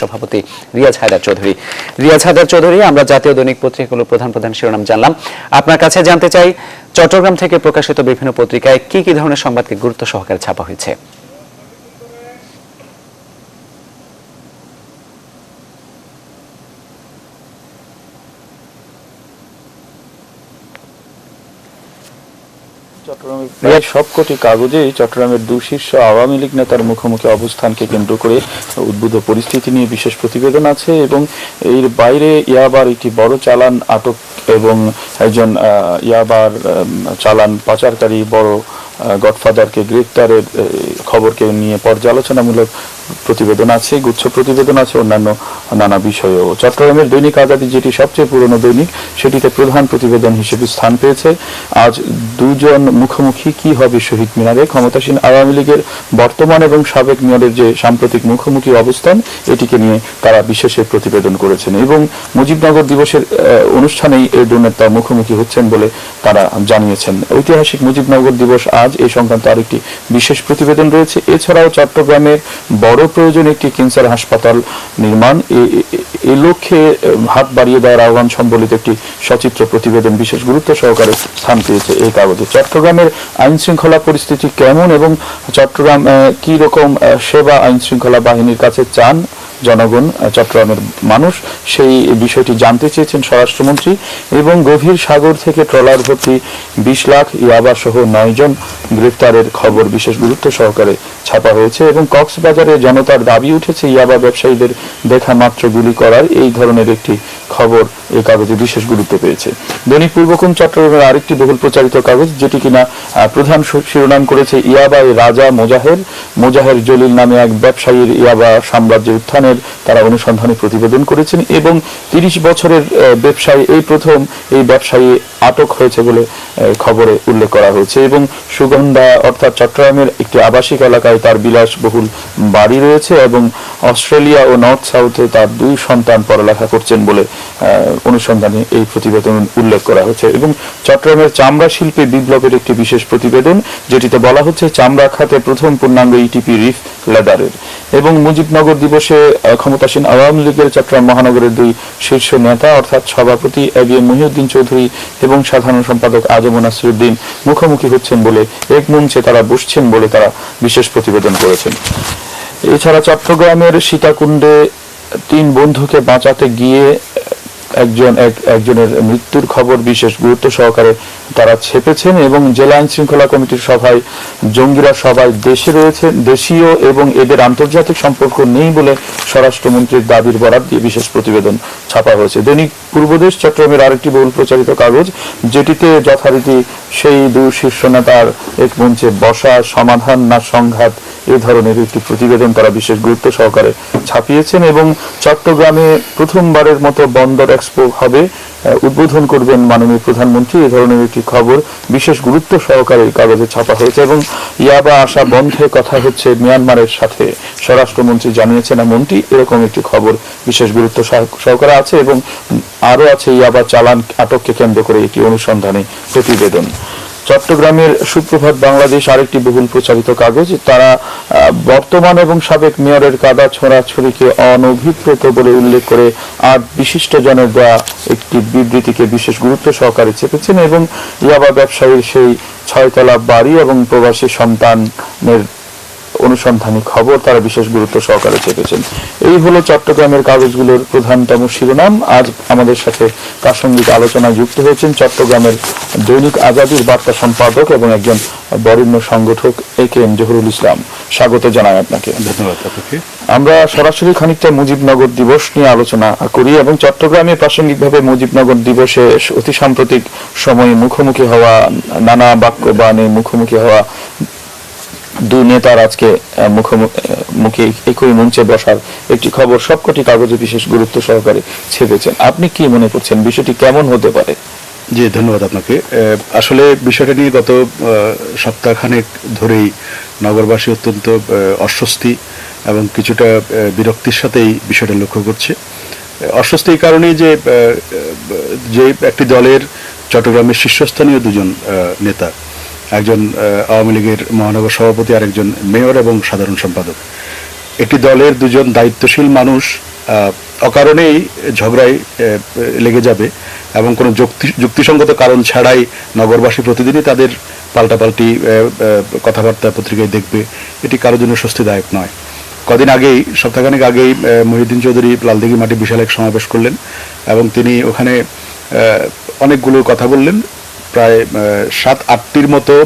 সভাপতি রিয়াজ হায়দার চৌধুরী। রিয়াজ হায়দার চৌধুরী, আমরা জাতীয় দৈনিক পত্রিকাগুলোর প্রধান প্রধান শিরোনাম জানলাম। আপনার কাছে জানতে চাই, চট্টগ্রাম থেকে প্রকাশিত বিভিন্ন পত্রিকায় কি কি ধরনের সংবাদকে গুরুত্ব সহকারে ছাপা হয়েছে চট্টগ্রামের প্রায় সবকটি কাগজেই চট্টগ্রামের দু শীর্ষ আওয়ামী লীগ নেতার মুখোমুখি অবস্থানকে কেন্দ্র করে উদ্ভূত পরিস্থিতি নিয়ে বিশেষ প্রতিবেদন আছে এবং এর বাইরে ইয়াবার একটি বড় চালান আটক এবং একজন আহ, ইয়াবার চালান পাচারকারী বড় গডফাদারকে গ্রেপ্তারের খবরকে নিয়ে পর্যালোচনামূলক প্রতিবেদন আছে, গুচ্ছ প্রতিবেদন আছে, অন্যান্য নানা বিষয়েও। চট্টগ্রামের দৈনিক আজাদি যেটি সবচেয়ে পুরনো দৈনিক, সেটিতে প্রধান প্রতিবেদন হিসেবে স্থান পেয়েছে। আজ দুজন মুখোমুখি কি হবে শহীদ মিনারে? ক্ষমতাসীন আওয়ামী লীগের বর্তমান এবং সাবেক মেয়রের যে সাম্প্রতিক মুখোমুখি অবস্থান, এটিকে নিয়ে তারা বিশেষে প্রতিবেদন করেছেন এবং মুজিবনগর দিবসের অনুষ্ঠানেই এই দুনেতা মুখোমুখি হচ্ছেন বলে তারা জানিয়েছেন। ঐতিহাসিক মুজিবনগর দিবস আজ এই সংক্রান্ত আরেকটি বিশেষ প্রতিবেদন রয়েছে। এছাড়াও চট্টগ্রামের বড় প্রয়োজনে একটি ক্যান্সার হাসপাতাল নির্মাণ। এ- লক্ষ্যে হাত বাড়িয়ে দেওয়ার আহ্বান সম্বলিত একটি সচিত্র প্রতিবেদন বিশেষ গুরুত্ব সহকারে স্থান পেয়েছে এই কাগজে। চট্টগ্রামের আইন শৃঙ্খলা পরিস্থিতি কেমন এবং চট্টগ্রাম কি রকম সেবা আইন শৃঙ্খলা বাহিনীর কাছে চান? জনগণ চট্টগ্রামের মানুষ সেই বিষয়টি জানতে চেয়েছেন স্বরাষ্ট্রমন্ত্রী এবং গভীর সাগর থেকে ট্রলার ভর্তি বিশ লাখ ইয়াবা সহ নয়জন গ্রেফতারের খবর বিশেষ গুরুত্ব সহকারে ছাপা হয়েছে এবং কক্সবাজারে জনতার দাবি উঠেছে, ইয়াবা ব্যবসায়ীদের দেখা মাত্র গুলি করার এই ধরনের একটি খবর এই কাগজে বিশেষ গুরুত্ব পেয়েছে। দৈনিক পূর্বকম চট্টগ্রামের আরেকটি বহুল প্রচারিত কাগজ, যেটি কিনা প্রধান শিরোনাম করেছে ইয়াবায় রাজা মোজাহের। মোজাহের জলিল নামে এক ব্যবসায়ীর ইয়াবা সাম্রাজ্যের উত্থানের তারা অনুসন্ধানী প্রতিবেদন করেছেন এবং তিরিশ বছরের ব্যবসায়ী, এই প্রথম এই ব্যবসায়ী আটক হয়েছে বলে খবরে উল্লেখ করা হয়েছে এবং সুগন্ধা অর্থাৎ চট্টগ্রামের একটি আবাসিক এলাকায় তার বিলাসবহুল বাড়ি রয়েছে এবং অস্ট্রেলিয়া ও নর্থ সাউথে তার দুই সন্তান পড়ালেখা করছেন বলে অনুসন্ধানে এই প্রতিবেদন উল্লেখ করা হয়েছে। এবং চট্টগ্রামের চামড়া শিল্পে বিপ্লবের একটি বিশেষ প্রতিবেদন, যেটিতে বলা হচ্ছে চামড়া খাতে প্রথম পূর্ণাঙ্গ ইটিপি রিফ লেদারের। এবং মুজিবনগর দিবসে ক্ষমতাসীন আওয়ামী লীগের চট্টগ্রাম মহানগরের দুই শীর্ষ নেতা, অর্থাৎ সভাপতি A B M Mohiuddin Chowdhury এবং সাধারণ সম্পাদক আজম নাসিরুদ্দিন মুখোমুখি হচ্ছেন বলে এক মঞ্চে তারা বসছেন বলে তারা বিশেষ প্রতিবেদন করেছেন। এছাড়া চট্টগ্রামের সীতাকুণ্ডে তিন বন্ধুকে বাঁচাতে গিয়ে একজন এক- একজনের মৃত্যুর খবর বিশেষ গুরুত্ব সহকারে তারা ছেপেছেন এবং জেলা আইন শৃঙ্খলা কমিটির সভায় জঙ্গিরা সবাই দেশে রয়েছে দেশীয় এবং এদের আন্তর্জাতিক সম্পর্ক নেই বলে স্বরাষ্ট্রমন্ত্রীর দাবির বরাদ দিয়ে বিশেষ প্রতিবেদন ছাপা হয়েছে। দৈনিক পূর্বদেশ চট্টগ্রামের আরেকটি বহুল প্রচারিত কাগজ, যেটিতে যথারীতি সেই দু শীর্ষ নেতার এক মঞ্চে বসা, সমাধান না সংঘাত এ ধরনের একটি প্রতিবেদন তারা বিশেষ গুরুত্ব সহকারে ছাপিয়েছেন এবং চট্টগ্রামে প্রথমবারের মতো বন্দর এক্সপো হবে উদ্বোধন করবেন মাননীয় প্রধানমন্ত্রী। এ ধরনের একটি খবর বিশেষ গুরুত্ব সহকারে এই কাগজে ছাপা হয়েছে এবং ইয়াবা আসা বন্ধে কথা হচ্ছে মিয়ানমারের সাথে। স্বরাষ্ট্রমন্ত্রী জানিয়েছেন, এমনটি এরকম একটি খবর বিশেষ গুরুত্ব সহ- সহকারে আছে এবং আরও আছে ইয়াবা চালান আটককে কেন্দ্র করে একটি অনুসন্ধানে প্রতিবেদন। চট্টগ্রামের সুপ্রভাত বাংলাদেশ আরেকটি বহুল প্রচারিত কাগজ। তারা বর্তমান এবং সাবেক মেয়রের কাদা ছড়াছড়িকে অনভিপ্রেত বলে উল্লেখ করে আট বিশিষ্ট জনের দেওয়া একটি বিবৃতিকে বিশেষ গুরুত্ব সহকারে চেপেছেন এবং ইয়াবা ব্যবসায়ীর সেই ছয়তলা বাড়ি এবং প্রবাসী সন্তানের অনুসন্ধানী খবর তারা বিশেষ গুরুত্ব সহকারে চেপেছেন। এই হলো চট্টগ্রামের কাগজগুলোর প্রধানতম শিরোনাম। আজ আমাদের সাথে প্রাসঙ্গিক আলোচনায় যুক্ত হয়েছেন চট্টগ্রামের দৈনিক আজাদির বার্তা সম্পাদক এবং একজন বরেণ্য সংগঠক এ কে এম জহুরুল ইসলাম। স্বাগত জানাই আপনাকে। ধন্যবাদ আপনাকে। আমরা সরাসরি খানিকটা মুজিবনগর দিবস নিয়ে আলোচনা করি এবং চট্টগ্রামে প্রাসঙ্গিকভাবে মুজিবনগর দিবসে অতি সাম্প্রতিক সময়ে মুখোমুখি হওয়া নানা বাক্য বাক্যবাণে মুখোমুখি হওয়া দু নেতার আজকে মুখোমুখি মুখে একই মঞ্চে বসার একটি খবর সবকটি কাগজে বিশেষ গুরুত্ব সহকারে ছেপেছেন। আপনি কি মনে করছেন? বিষয়টি কেমন হতে পারে? জি, ধন্যবাদ আপনাকে। আসলে বিষয়টা নিয়ে গত সপ্তাহখানেক ধরেই নগরবাসী অত্যন্ত অস্বস্তি এবং কিছুটা বিরক্তির সাথেই বিষয়টা লক্ষ্য করছে। অস্বস্তি এই কারণেই যে যে একটি দলের চট্টগ্রামের শীর্ষস্থানীয় দুজন নেতা একজন আওয়ামী লীগের মহানগর সভাপতি আর একজন মেয়র এবং সাধারণ সম্পাদক। একটি দলের দুজন দায়িত্বশীল মানুষ অকারণেই ঝগড়ায় লেগে যাবে এবং কোনো যুক্তি, যুক্তিসঙ্গত কারণ ছাড়াই নগরবাসী প্রতিদিনই তাদের পাল্টাপাল্টি কথাবার্তা পত্রিকায় দেখবে। এটি কারোর জন্য স্বস্তিদায়ক নয়। কদিন আগেই, সপ্তাহখানেক আগেই মহিউদ্দিন চৌধুরী লালদিঘি মাঠে বিশাল এক সমাবেশ করলেন এবং তিনি ওখানে অনেকগুলো কথা বললেন। প্রায় সাত আটটির মতো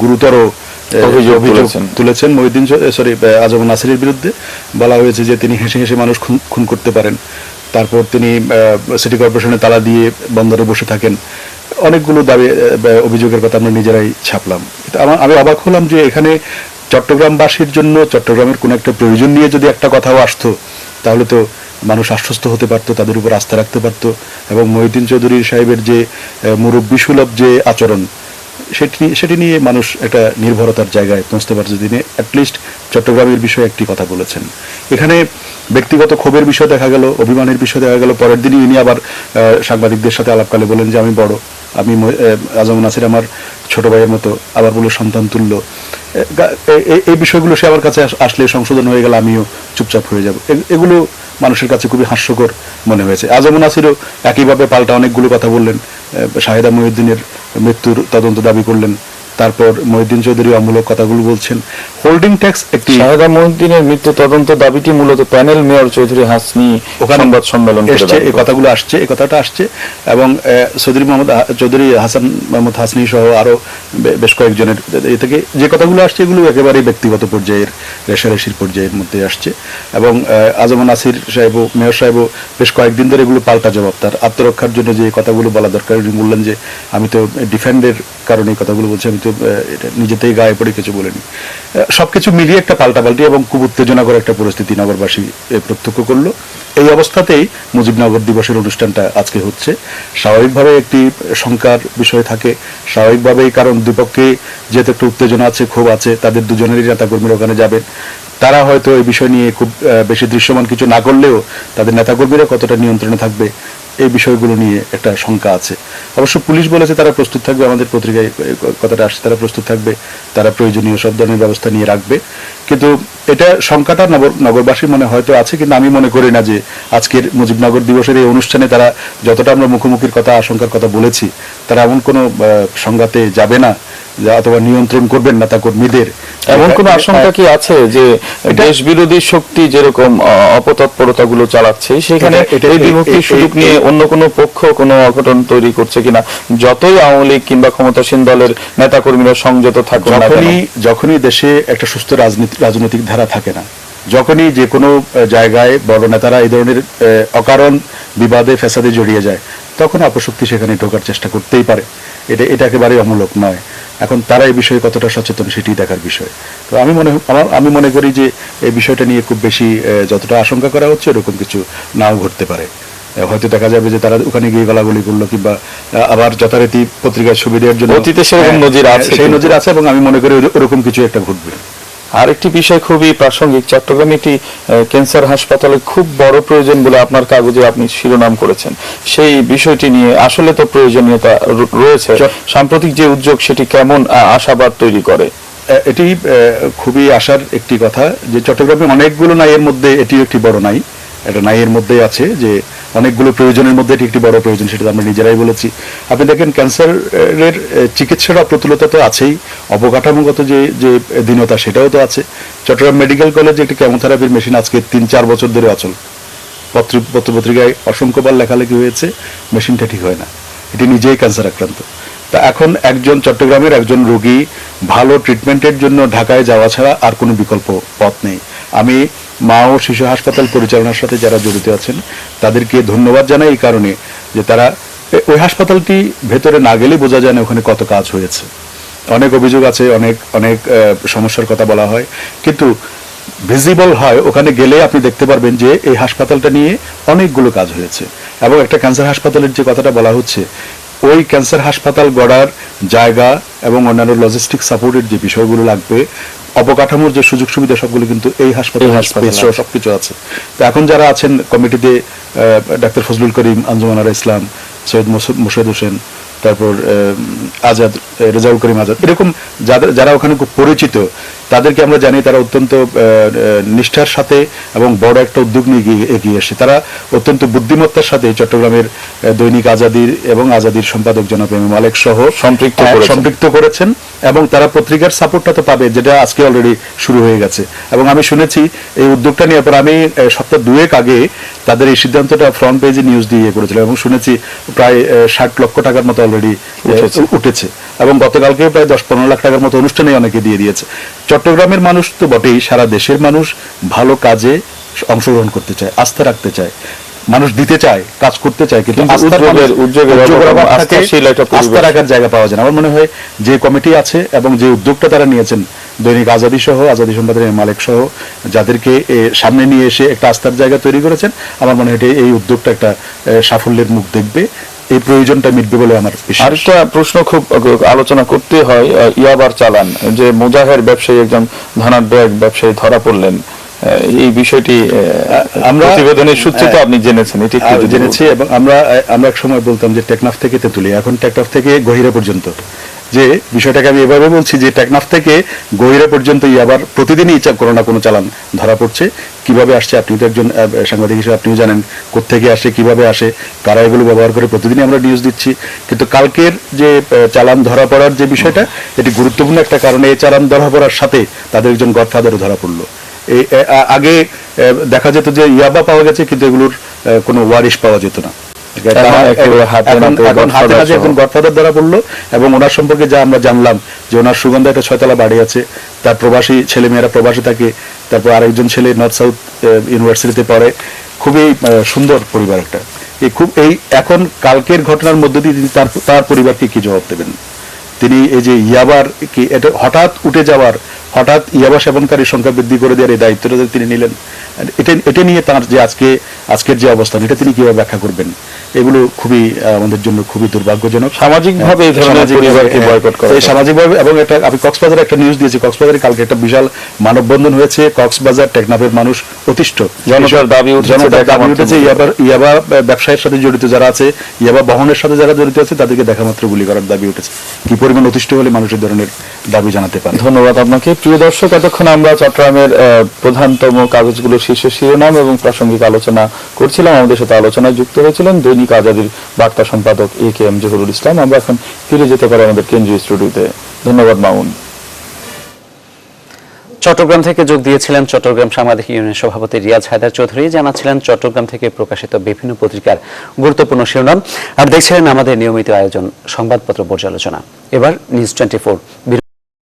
গুরুতর অভিযোগ তুলেছেন। মহিউদ্দিন সরি আজম নাসিরের বিরুদ্ধে। বলা হয়েছে যে তিনি হেসে হেসে মানুষ খুন করতে পারেন। তারপর তিনি সিটি কর্পোরেশনে তালা দিয়ে বন্দরে বসে থাকেন। অনেকগুলো দাবি অভিযোগের কথা আমরা নিজেরাই ছাপলাম। আমার- আমি অবাক হলাম যে এখানে চট্টগ্রামবাসীর জন্য চট্টগ্রামের কোনো একটা প্রয়োজন নিয়ে যদি একটা কথাও আসতো তাহলে তো মানুষ আশ্বস্ত হতে পারতো, তাদের উপর আস্থা রাখতে পারতো এবং মহিউদ্দিন চৌধুরী সাহেবের যে মুরব্বী সুলভ যে আচরণ, সেটি সেটি নিয়ে মানুষ একটা নির্ভরতার জায়গায় পৌঁছতে পারছে তিনি অ্যাটলিস্ট চট্টগ্রামের বিষয়ে একটি কথা বলেছেন। এখানে ব্যক্তিগত ক্ষোভের বিষয় দেখা গেল, অভিমানের বিষয় দেখা গেল। পরের দিনই ইনি আবার সাংবাদিকদের সাথে আলাপকালে বলেন যে, আমি বড়, আমি আজম নাসির আমার ছোট ভাইয়ের মতো। আবার বলে, সন্তান এ- এই বিষয়গুলো সে আমার কাছে আসলে সংশোধন হয়ে গেলে, আমিও চুপচাপ হয়ে যাব। এগুলো মানুষের কাছে খুবই হাস্যকর মনে হয়েছে। আজম নাসিরও একইভাবে পাল্টা অনেকগুলো কথা বললেন শাহেদা মহিউদ্দিনের মৃত্যুর তদন্ত দাবি করলেন তারপর মহিউদ্দিন চৌধুরী অমূলক কথাগুলো বলছেন। হোল্ডিং ট্যাক্স একটি শাহেদা মহিউদ্দিনের মৃত্যু তদন্ত দাবিটি মূলত প্যানেল মেয়র চৌধুরী হাসনি ওখানে সংবাদ সম্মেলন এসছে এই কথাগুলো আসছে এই কথাটা আসছে এবং চৌধুরী মোহাম্মদ চৌধুরী হাসান মোহাম্মদ হাসনি সহ আরও বে- বেশ কয়েকজনের এ থেকে যে কথাগুলো আসছে এগুলো একেবারে ব্যক্তিগত পর্যায়ের রেশারেশির পর্যায়ের মধ্যে আসছে। এবং আজম নাসির সাহেব মেয়র সাহেবও বেশ কয়েকদিন ধরে এগুলো পাল্টা জবাব। তার আত্মরক্ষার জন্য যে কথাগুলো বলা দরকার বললেন যে আমি তো ডিফেন্ডের কারণে কথাগুলো বলছি আমি তো আহ, এটা নিজেতেই গায়ে পড়ে কিছু বলিনি। আহ, সবকিছু মিলিয়ে একটা পাল্টাপাল্টি এবং খুব উত্তেজনাকর একটা পরিস্থিতি নগরবাসী প্রত্যক্ষ করল। এই অবস্থাতেই মুজিবনগর দিবসের অনুষ্ঠানটা আজকে হচ্ছে। স্বাভাবিকভাবে একটি শঙ্কার বিষয় থাকে। স্বাভাবিকভাবেই কারণ দুপক্ষে যেহেতু একটা উত্তেজনা আছে ক্ষোভ আছে তাদের দুজনেরই নেতাকর্মীরা ওখানে যাবেন। তারা হয়তো এই বিষয় নিয়ে খুব বেশি দৃশ্যমান কিছু না করলেও তাদের নেতাকর্মীরা কতটা নিয়ন্ত্রণে থাকবে এই বিষয়গুলো নিয়ে একটা শঙ্কা আছে। অবশ্য পুলিশ বলেছে তারা প্রস্তুত থাকবে, আমাদের পত্রিকায় কথাটা আসছে, তারা প্রস্তুত থাকবে, তারা প্রয়োজনীয় সব ধরনের ব্যবস্থা নিয়ে রাখবে। কিন্তু এটা শঙ্কাটা নগর, নগরবাসীর মনে হয়তো আছে, কিন্তু আমি মনে করি না যে আজকের মুজিবনগর দিবসের এই অনুষ্ঠানে তারা যতটা আমরা মুখোমুখির কথা, আশঙ্কার কথা বলেছি, তারা এমন কোনো সংঘাতে যাবে না। অথবা নিয়ন্ত্রণ করবেন না তা কর্মীদের। এমন কোন আশঙ্কা কি আছে যে দেশ বিরোধী শক্তি যেরকম অপতৎপরতা গুলো চালাচ্ছে সেখানে এই বিভক্তির সুযোগ নিয়ে অন্য কোনো পক্ষ কোনো অঘটন তৈরি করছে কিনা? যতই আওয়ামী লীগ কিংবা ক্ষমতাসীন দলের নেতাকর্মীরা সংযত থাকুন যখনই যখনই দেশে একটা সুস্থ রাজনীতি রাজনৈতিক ধারা থাকে না যখনই যে কোনো জায়গায় বড় নেতারা এই ধরনের অকারণ বিবাদে ফ্যাসাদে জড়িয়ে যায় তখন অপশক্তি সেখানে ঢোকার চেষ্টা করতেই পারে। এটা এটা একেবারেই অমূলক নয়। এখন তারা এই বিষয়ে কতটা সচেতন সেটি দেখার বিষয়। তো আমি মনে আমার আমি মনে করি যে এই বিষয়টা নিয়ে খুব বেশি যতটা আশঙ্কা করা হচ্ছে এরকম কিছু নাও ঘটতে পারে। হয়তো দেখা যাবে যে তারা ওখানে গিয়ে গলাগুলি করল কিংবা আবার যথারীতি পত্রিকায় সুবিধার জন্য অতীতে সেরকম হ্যাঁ, নজির আছে সেই নজির আছে এবং আমি মনে করি ওরকম কিছু একটা ঘটবে। আরেকটি বিষয় খুবই প্রাসঙ্গিক চট্টগ্রামে একটি ক্যান্সার হাসপাতালে খুব বড় প্রয়োজন বলে আপনার কাগজে আপনি শিরোনাম করেছেন। সেই বিষয়টি নিয়ে আসলে তো প্রয়োজনীয়তা রয়েছে। সাম্প্রতিক যে উদ্যোগ সেটি কেমন আশাবাদ তৈরি করে? এটি আহ, খুবই আশার একটি কথা যে চট্টগ্রামে অনেকগুলো নাইয়ের মধ্যে এটি একটি বড় নাই। একটা নাইয়ের মধ্যেই আছে যে অনেকগুলো প্রয়োজনের মধ্যে এটি একটি বড় প্রয়োজন সেটা আমরা নিজেরাই বলেছি। আপনি দেখেন ক্যান্সারের চিকিৎসার অপ্রতুলতা তো আছেই। অবকাঠামোগত যে যে দীনতা সেটাও তো আছে। চট্টগ্রাম মেডিকেল কলেজে একটি কেমোথেরাপির মেশিন আজকে তিন, চার বছর ধরে অচল। পত্র, পত্রপত্রিকায় অসংখ্যবার লেখালেখি হয়েছে, মেশিনটা ঠিক হয় না। এটি নিজেই ক্যান্সার আক্রান্ত। তা এখন একজন চট্টগ্রামের একজন রোগী ভালো ট্রিটমেন্টের জন্য ঢাকায় যাওয়া ছাড়া আর কোনো বিকল্প পথ নেই। আমি মা ও শিশু হাসপাতাল পরিচালনার সাথে যারা জড়িত আছেন, তাদেরকে ধন্যবাদ জানাই এই কারণে যে তারা ওই হাসপাতালটি ভেতরে না গেলে বোঝা যায় না ওখানে কত কাজ হয়েছে। অনেক অভিযোগ আছে অনেক অনেক সমস্যার কথা বলা হয়। কিন্তু ভিজিবল হয় ওখানে গেলে আপনি দেখতে পারবেন যে এই হাসপাতালটা নিয়ে অনেকগুলো কাজ হয়েছে। এবং একটা ক্যান্সার হাসপাতালের যে কথাটা বলা হচ্ছে ওই ক্যান্সার হাসপাতাল গড়ার জায়গা এবং অন্যান্য লজিস্টিক সাপোর্টের যে বিষয়গুলো লাগবে অবকাঠামোর যে সুযোগ সুবিধা সবগুলো কিন্তু এই হাসপাতাল সহ সবকিছু আছে। তো এখন যারা আছেন কমিটিতে ডাক্তার ফজলুল করিম আঞ্জুমানারা ইসলাম সৈয়দ মোস- মোর্শেদ হোসেন তারপর আজাদ রেজাউল করিম আজাদ। এরকম যাদের যারা ওখানে খুব পরিচিত তাদেরকে আমরা জানি তারা অত্যন্ত নিষ্ঠার সাথে এবং বড় একটা উদ্যোগ নিয়ে এগিয়ে- এসেছে। তারা অত্যন্ত বুদ্ধিমত্তার সাথে চট্টগ্রামের দৈনিক আজাদির এবং আজাদির সম্পাদক জনাব এম মালেক সহ সম্পৃক্ত করেছেন। সম্পৃক্ত করেছেন এবং তারা পত্রিকার সাপোর্টটা তো পাবে যেটা আজকে অলরেডি শুরু হয়ে গেছে। এবং আমি শুনেছি এই উদ্যোগটা নিয়ে পর আমি সপ্তাহ দুয়েক আগে তাদের এই সিদ্ধান্তটা ফ্রন্ট পেজে নিউজ দিয়ে ইয়ে করেছিলাম এবং শুনেছি প্রায় ষাট লক্ষ টাকার মতো অলরেডি উঠেছে। এবং গতকালকে প্রায় দশ পনেরো লাখ টাকার মতো অনুষ্ঠানে অনেকে দিয়ে দিয়েছে। চট্টগ্রামের মানুষ তো বটেই সারা দেশের মানুষ ভালো কাজে অংশগ্রহণ করতে চায় আস্থা রাখতে চায়। মানুষ দিতে চায় কাজ করতে চায় কিন্তু। আস্থা রাখার জায়গা পাওয়া যায় আমার মনে হয় যে কমিটি আছে এবং যে উদ্যোগটা তারা নিয়েছেন দৈনিক আজাদি সহ আজাদি সম্পাদকের মালিক সহ যাদেরকে সামনে নিয়ে এসে একটা আস্থার জায়গা তৈরি করেছেন আমার মনে হয় এই উদ্যোগটা একটা সাফল্যের মুখ দেখবে। এই প্রয়োজনটা মিটবে বলে আমার আরেকটা প্রশ্ন খুব আলোচনা করতে হয় ইয়াবার চালান যে মোজাহের ব্যবসায়ী একজন ধনাঢ্য এক ব্যবসায়ী ধরা পড়লেন এই বিষয়টি আমরা- প্রতিবেদনের সূত্রে তো আপনি জেনেছেন এটি জেনেছি এবং আমরা আমরা এক সময় বলতাম যে টেকনাফ থেকে তেতুলি এখন টেকনাফ থেকে গহিরা পর্যন্ত। যে বিষয়টাকে আমি এভাবে বলছি যে টেকনাফ থেকে গহিরা পর্যন্ত আবার প্রতিদিনই কোনো না কোনো চালান ধরা পড়ছে। কীভাবে আসছে? আপনি তো একজন সাংবাদিক হিসেবে আপনিও জানেন কোথেকে আসে, কীভাবে আসে, কারা এগুলো ব্যবহার করে প্রতিদিনই আমরা নিউজ দিচ্ছি। কিন্তু কালকের যে চালান ধরা পড়ার যে বিষয়টা, এটি গুরুত্বপূর্ণ একটা কারণে এই চালান ধরা পড়ার সাথে তাদের একজন গডফাদারও ধরা পড়ল। আগে দেখা যেত যে ইয়াবা পাওয়া গেছে, কিন্তু এগুলোর কোনো ওয়ারিশ পাওয়া যেত না। এখন একেবারে হাতে এখন- নাতে এখন হাতে Godfather নাতে সহ। একজন গডফাদার ধরা পড়ল এবং ওনার সম্পর্কে যা আমরা জানলাম যে ওনার সুগন্ধা একটা ছয়তলা বাড়ি আছে তার প্রবাসী ছেলে মেয়েরা প্রবাসী থাকে তারপর আরেকজন ছেলে নর্থ সাউথ ইউনিভার্সিটিতে পড়ে। খুবই সুন্দর পরিবার একটা। এই খুব এই এখন কালকের ঘটনার মধ্যে দিয়ে তিনি তার তার পরিবারকে কি জবাব দেবেন? তিনি এই যে ইয়াবার কি এটা হঠাৎ উঠে যাওয়ার হঠাৎ ইয়াবা সেবনকারীর সংখ্যা বৃদ্ধি করে দেওয়ার এই দায়িত্বটা তিনি নিলেন এটা এটা নিয়ে তার যে আজকে আজকের যে অবস্থান এটা তিনি কীভাবে ব্যাখ্যা করবেন? এগুলো খুবই আমাদের জন্য খুবই দুর্ভাগ্যজনক। সামাজিকভাবে এই ধরনের পরিবারকে হ্যাঁ, করা এই। সামাজিকভাবে এবং এটা আমি কক্সবাজারে একটা নিউজ দিয়েছি। কক্সবাজারে কালকে একটা বিশাল মানববন্ধন হয়েছে। কক্সবাজার টেকনাফের মানুষ অতিষ্ঠ। জনতার দাবি উঠেছে জনতার দাবি উঠেছে। গুলি। ইয়াবার ইয়াবা ব্যবসায়ের সাথে জড়িত যারা আছে ইয়াবা বহনের সাথে যারা জড়িত আছে তাদেরকে দেখা মাত্র গুলি করার দাবি উঠেছে। কি পরিমাণ অতিষ্ঠ হলে মানুষের ধরনের দাবি জানাতে পারে? ধন্যবাদ আপনাকে। প্রিয় দর্শক এতক্ষণ আমরা চট্টগ্রামের প্রধানতম কাগজগুলো শীর্ষ শিরোনাম এবং প্রাসঙ্গিক আলোচনা করছিলাম, আমাদের সাথে আলোচনায় যুক্ত হয়েছিলেন দৈনিক আজাদির বার্তা সম্পাদক এ কে এম জহুরুল ইসলাম। আমরা এখন ফিরে যেতে পারি আমাদের কেন্দ্রীয় স্টুডিওতে। ধন্যবাদ, মামুন। চট্টগ্রাম থেকে যোগ দিয়েছিলেন চট্টগ্রাম সাংবাদিক ইউনিয়ন সভাপতি রিয়াজ হায়দার চৌধুরী। জানাচ্ছিলেন চট্টগ্রাম থেকে প্রকাশিত বিভিন্ন পত্রিকার গুরুত্বপূর্ণ শিরোনাম। আর দেখছিলেন আমাদের নিয়মিত আয়োজন সংবাদপত্র পর্যালোচনা। এবার নিউজ টোয়েন্টি